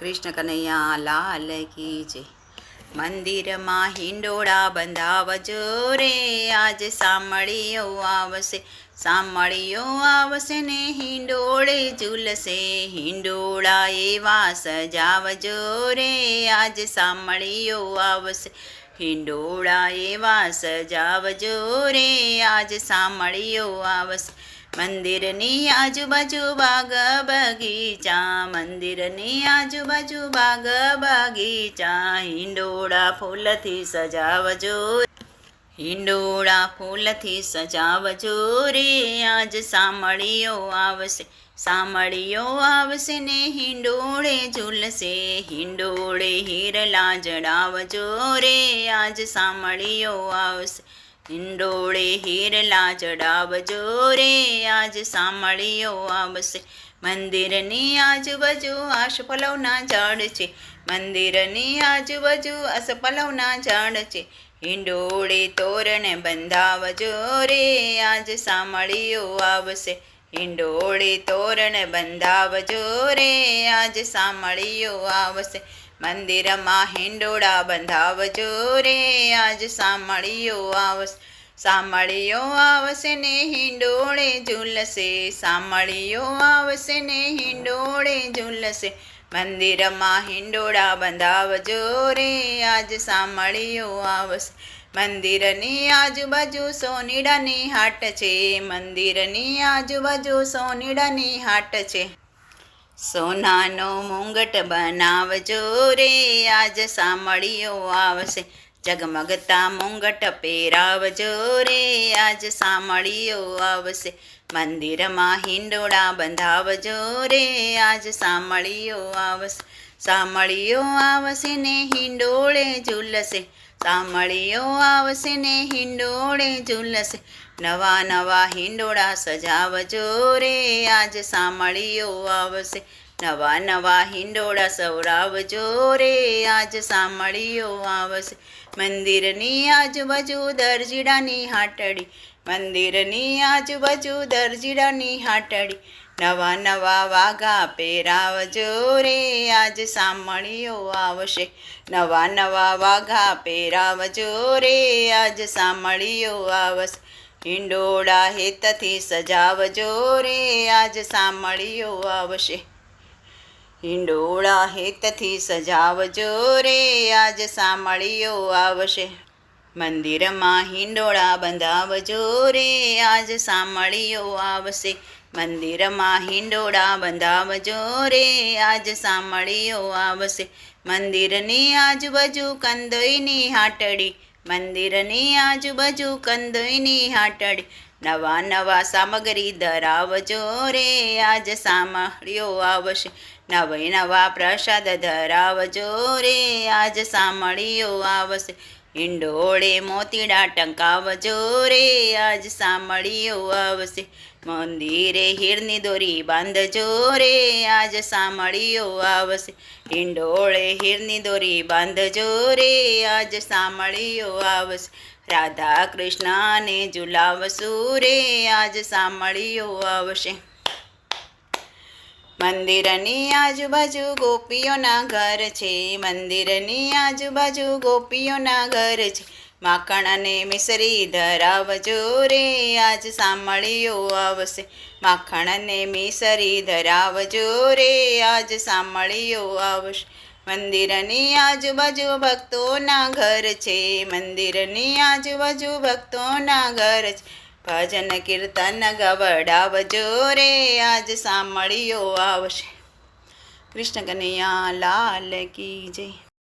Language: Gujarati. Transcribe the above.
કૃષ્ણ કનૈયા, લાલ કી જય. મંદિરમાં હિંડોળા બંધાવજો રે, આજ સાંભળીઓ આવશે સાંભળીઓ આવશે ને હિંડોળે ઝૂલશે. હિંડોળા એવા સજાવજો રે, આજ સાંભળીઓ આવશે. હિંડોળા એવા સજાવજો રે, આજ સાંભળીઓ આવશે. મંદિરની આજુબાજુ બાગ બગીચા, મંદિરની આજુબાજુ બાગ બગીચા. હિંડોળા ફૂલથી સજાવજો. હિંડોળા ફૂલથી સજાવજો રે. આજ સામળીઓ આવશે સામળીઓ આવશે ને હિંડોળે ઝૂલશે. હિંડોળે હીરલા જડાવજો રે. આજ સામળીઓ આવશે હિંડોળે હિરલા જડાવજો રે આજ સાંભળ્યો આવશે મંદિરની આજુબાજુ આશપલવના ઝાડ છે મંદિરની આજુબાજુ આસપલવના ઝાડ છે હિંડોળે તોરણે બંધાવજો રે આજ સાંભળ્યો આવશે હિંડોળે તોરણ બંધાવજો રે, આજ સાંભળ્યો આવશે. મંદિરમાં હિંડોળા બંધાવજો રે, આજ સાંભળ્યો આવશે. સાંભળ્યો આવશે ને હિંડોળે ઝૂલશે. સાંભળ્યો આવશે ને હિંડોળે ઝૂલશે. મંદિરમાં હિંડોળા બંધાવજો રે, આજ સાંભળ્યો આવશે. મંદિરની આજુબાજુ સોનીડાની હાટ છે. મંદિરની આજુબાજુ સોનીડાની હાટ છે. સોનાનો મુંગટ બનાવજો રે, આજ સાંભળીઓ આવશે. જગમગતા મુંગટ પહેરાવજો રે, આજ સાંભળીઓ આવશે. મંદિરમાં હિંડોળા બંધાવજો રે, આજ સાંભળીઓ આવશે. સાંભળીઓ આવશે ને હિંડોળે ઝૂલશે. સામળીઓ આવશે ને હિંડોળે ઝૂલશે. નવા નવા હિંડોળા સજાવજો રે, આજ સામળીઓ આવશે. નવા નવા હિંડોળા સવરાવજો રે, આજ સામળીઓ આવશે. મંદિરની આજુબાજુ દરજીડાની હાટડી, મંદિરની આજુબાજુ દરજીડાની હાટડી નવા નવા વાઘા પહેરાવજો રે આજ સાંભળીઓ આવશે. નવા નવા વાઘા પહેરાવજો રે આજ સાંભળીઓ આવશે. હિંડોળા હેતથી સજાવજો રે આજ સાંભળીઓ આવશે. હિંડોળા હેતથી સજાવજો રે આજ સાંભળીઓ આવશે. મંદિરમાં હિંડોળા બંધાવજો રે, આજ સાંભળીઓ આવશે. મંદિરમાં હિંડોળા બંધાવજો રે, આજ સાંભળીઓ આવશે. મંદિરની આજુબાજુ કંદોઈની હાટડી, મંદિરની આજુબાજુ કંદોઈની હાટડી. નવા નવા સામગ્રી ધરાવજો રે, આજ સાંભળ્યો આવશે. નવે નવા પ્રસાદ ધરાવજો રે, આજ સામળીઓ આવશે. હિંડોળે મોતીડા ટંકાવજો રે, આજ સાંભળ્યો આવશે. મંદિરે હીરની દોરી બાંધજો રે, આજ સાંભળ્યો આવશે. હિંડોળે હીરની દોરી બાંધજો રે, આજ સાંભળ્યો આવશે. રાધા કૃષ્ણને ઝુલાવશું રે, આજ સાંભળ્યો આવશે. મંદિરની આજુબાજુ ગોપીઓના ઘર છે. મંદિરની આજુબાજુ ગોપીઓના ઘર છે. માખણ અને મિસરી ધરાવજો રે, આજ સાંભળ્યો આવશે. માખણ અને મિસરી ધરાવજો રે, આજ સાંભળ્યો આવશે. મંદિરની આજુબાજુ ભક્તોના ઘર છે. મંદિરની આજુબાજુ ભક્તોના ઘર છે. ભજન કીર્તન ગવડાવજો રે આજ સાંભળ્યો આવશે. કૃષ્ણ કનૈયા લાલ કી જય.